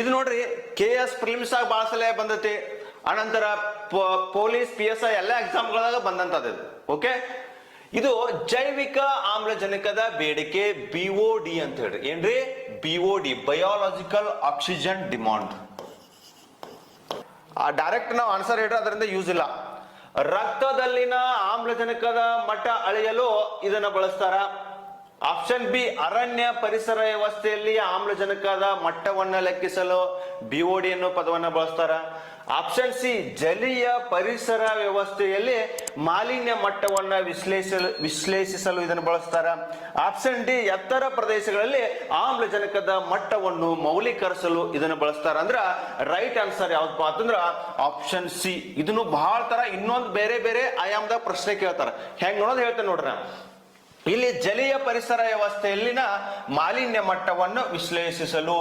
ಇದು ನೋಡ್ರಿ K S prelims ಆಗಿ ಭಾಳ ಸಲ ಬಂದೈತಿ. ಅನಂತರ ಪೊಲೀಸ್ ಪಿ ಎಸ್ ಐ ಎಲ್ಲ ಎಕ್ಸಾಮ್ಗಳಾಗ ಇದು. ಓಕೆ ಇದು ಜೈವಿಕ ಆಮ್ಲಜನಕದ ಬೇಡಿಕೆ ಬಿ ಒ ಡಿ ಅಂತ ಹೇಳಿ ಏನ್ರಿ? ಬಿ ಬಯಾಲಜಿಕಲ್ ಆಕ್ಸಿಜನ್ ಡಿಮಾಂಡ್ ಆ ಡೈರೆಕ್ಟ್ ನಾವು ಆನ್ಸರ್ ಹೇಳ್ರೆ, ಅದರಿಂದ ಯೂಸ್ ಇಲ್ಲ. ರಕ್ತದಲ್ಲಿನ ಆಮ್ಲಜನಕದ ಮಟ್ಟ ಅಳೆಯಲು ಇದನ್ನ ಬಳಸ್ತಾರ. ಆಪ್ಷನ್ ಬಿ, ಅರಣ್ಯ ಪರಿಸರ ವ್ಯವಸ್ಥೆಯಲ್ಲಿ ಆಮ್ಲಜನಕದ ಮಟ್ಟವನ್ನು ಲೆಕ್ಕಿಸಲು ಬಿಒಡಿ ಅನ್ನೋ ಪದವನ್ನು ಬಳಸ್ತಾರ. ಆಪ್ಷನ್ ಸಿ, ಜಲೀಯ ಪರಿಸರ ವ್ಯವಸ್ಥೆಯಲ್ಲಿ ಮಾಲಿನ್ಯ ಮಟ್ಟವನ್ನು ವಿಶ್ಲೇಷಿಸಲು ವಿಶ್ಲೇಷಿಸಲು ಇದನ್ನು ಬಳಸ್ತಾರ. ಆಪ್ಷನ್ ಡಿ, ಎತ್ತರ ಪ್ರದೇಶಗಳಲ್ಲಿ ಆಮ್ಲಜನಕದ ಮಟ್ಟವನ್ನು ಮೌಲ್ಯೀಕರಿಸಲು ಇದನ್ನು ಬಳಸ್ತಾರ. ಅಂದ್ರ ರೈಟ್ ಆನ್ಸರ್ ಯಾವ್ದಪ್ಪ ಅಂತಂದ್ರ ಆಪ್ಷನ್ ಸಿ. ಇದನ್ನು ಬಹಳ ತರ ಇನ್ನೊಂದು ಬೇರೆ ಬೇರೆ ಆಯಾಮದ ಪ್ರಶ್ನೆ ಕೇಳ್ತಾರ. ಹೆಂಗ್ ನೋಡೋದು ಹೇಳ್ತೇನೆ ನೋಡ್ರ ಇಲ್ಲಿ ಜಲೀಯ ಪರಿಸರ ವ್ಯವಸ್ಥೆಯಲ್ಲಿನ ಮಾಲಿನ್ಯ ಮಟ್ಟವನ್ನು ವಿಶ್ಲೇಷಿಸಲು